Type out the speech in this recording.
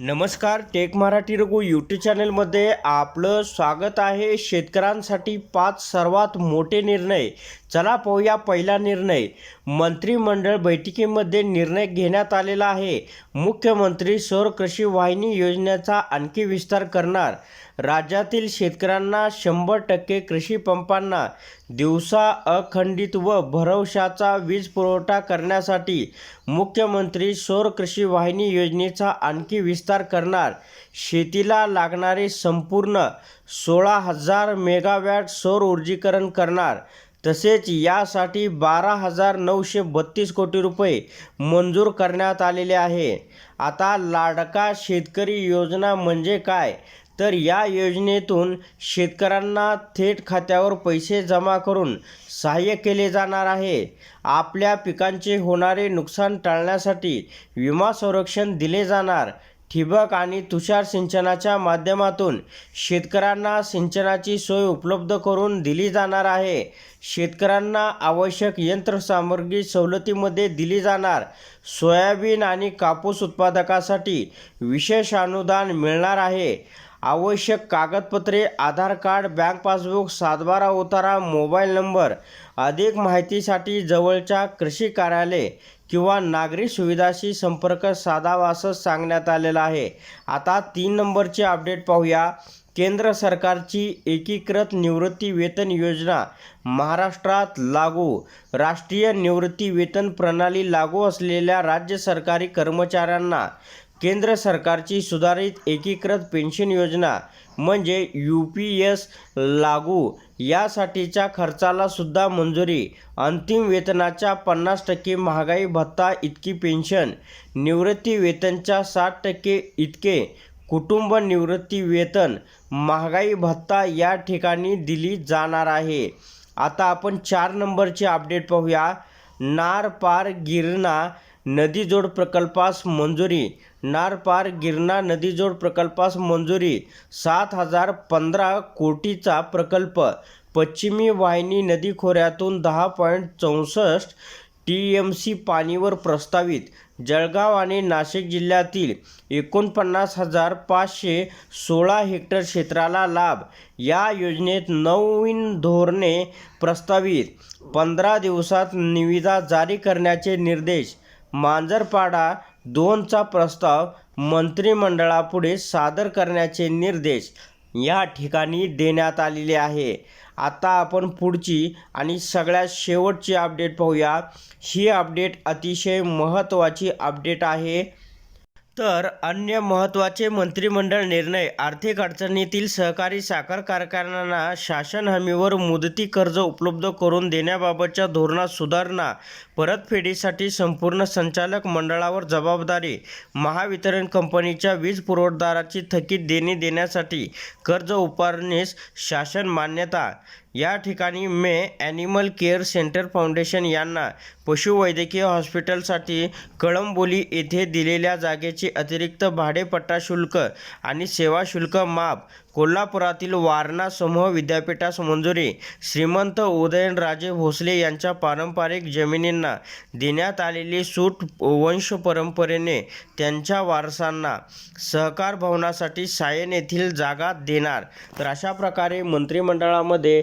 नमस्कार take Marathi Raghu YouTube चॅनलमध्ये आपलं स्वागत आहे. शेतकऱ्यांसाठी पाच सर्वात मोठे निर्णय. चला पाहूया पहिला निर्णय. मंत्रिमंडळ बैठकीमध्ये निर्णय घेण्यात आलेला आहे. मुख्यमंत्री सौर कृषी वाहिनी योजनेचा आणखी विस्तार करणार. राज्यातील शेतकऱ्यांना शंभर टक्के कृषी पंपांना दिवसा अखंडित व भरवशाचा वीज पुरवठा करण्यासाठी मुख्यमंत्री सौर कृषी वाहिनी योजनेचा आणखी विस्तार करणार. शेतीला लागणारे संपूर्ण सोळा हजार मेगावॅट सौर ऊर्जीकरण करणार. तसेच यासाठी बारा हजार नऊशे बत्तीस कोटी रुपये मंजूर करण्यात आलेले आहे. आता लाडका शेतकरी योजना म्हणजे काय? तर या योजनेतून शेतकऱ्यांना थेट खात्यावर पैसे जमा करून सहाय्य केले जाणार आहे. आपल्या पिकांचे होणारे नुकसान टाळण्यासाठी विमा संरक्षण दिले जाणार. ठिबक आणि तुषार सिंचनाच्या माध्यमातून शेतकऱ्यांना सिंचनाची सोय उपलब्ध करून दिली जाणार आहे. शेतकऱ्यांना आवश्यक यंत्रसामग्री सवलतीमध्ये दिली जाणार. सोयाबीन आणि कापूस उत्पादकासाठी विशेष अनुदान मिळणार आहे. आवश्यक कागदपत्रे आधार कार्ड बँक पासबुक सातबारा उतारा मोबाईल नंबर अधिक माहितीसाठी जवळच्या कृषी कार्यालय किंवा नागरी सुविधाशी संपर्क साधावा असं सांगण्यात आलेलं आहे. आता तीन नंबरचे अपडेट पाहूया. केंद्र सरकारची एकीकृत निवृत्ती वेतन योजना महाराष्ट्रात लागू. राष्ट्रीय निवृत्ती वेतन प्रणाली लागू असलेल्या राज्य सरकारी कर्मचाऱ्यांना केंद्र सरकारची सुधारित एकीकृत पेन्शन योजना म्हणजे यू पी एस लागू यासाठीच्या खर्चाला सुद्धा मंजुरी अंतिम वेतनाच्या पन्नास टक्के महागाई भत्ता इतकी पेन्शन निवृत्ती वेतनच्या साठ टक्के इतके कुटुंब निवृत्ती वेतन महागाई भत्ता या ठिकाणी दिली जाणार आहे. आता आपण चार नंबरचे अपडेट पाहूया. नार पार गिरणा नदीजोड प्रकल्पास मंजुरी नारपार गिरणा नदीजोड प्रकल्पास मंजुरी सात हजार पंधरा कोटीचा प्रकल्प. पश्चिमी वाहिनी नदी खोऱ्यातून दहा पॉईंट चौसष्ट टी एम सी पाणीवर प्रस्तावित. जळगाव आणि नाशिक जिल्ह्यातील एकोणपन्नास हजार पाचशे सोळा हेक्टर क्षेत्राला लाभ. या योजनेत नवीन धोरणे प्रस्तावित. पंधरा दिवसात निविदा जारी करण्याचे निर्देश. मांजरपाडा दोनचा प्रस्ताव मंत्रिमंडळापुढे सादर करण्याचे निर्देश या ठिकाणी देण्यात आलेले आहे. आता आपण पुढची आणि सगळ्यात शेवटची अपडेट पाहूया. ही अपडेट अतिशय महत्त्वाची अपडेट आहे. तर अन्य महत्त्वाचे मंत्रिमंडळ निर्णय आर्थिक अडचणीतील सहकारी साखर कारखान्यांना शासन हमीवर मुदती कर्ज उपलब्ध करून देण्याबाबतच्या धोरणात सुधारणा परतफेडीसाठी संपूर्ण संचालक मंडळावर जबाबदारी महावितरण कंपनीच्या वीज पुरवठादाराची थकीत देणी देण्यासाठी कर्ज उभारणीस शासन मान्यता या ठिकाणी मे ॲनिमल केअर सेंटर फाउंडेशन यांना पशुवैद्यकीय हॉस्पिटलसाठी कळंबोली येथे दिलेल्या जागेचे अतिरिक्त भाडेपट्टा शुल्क आणि सेवा शुल्क माफ कोल्हापुरातील वारणा समूह विद्यापीठास मंजुरी श्रीमंत उदयनराजे भोसले यांच्या पारंपरिक जमिनींना देण्यात आलेली सूट वंश परंपरेने त्यांच्या वारसांना सहकार भवनासाठी सायन येथील जागा देणार. तर अशा प्रकारे मंत्रिमंडळामध्ये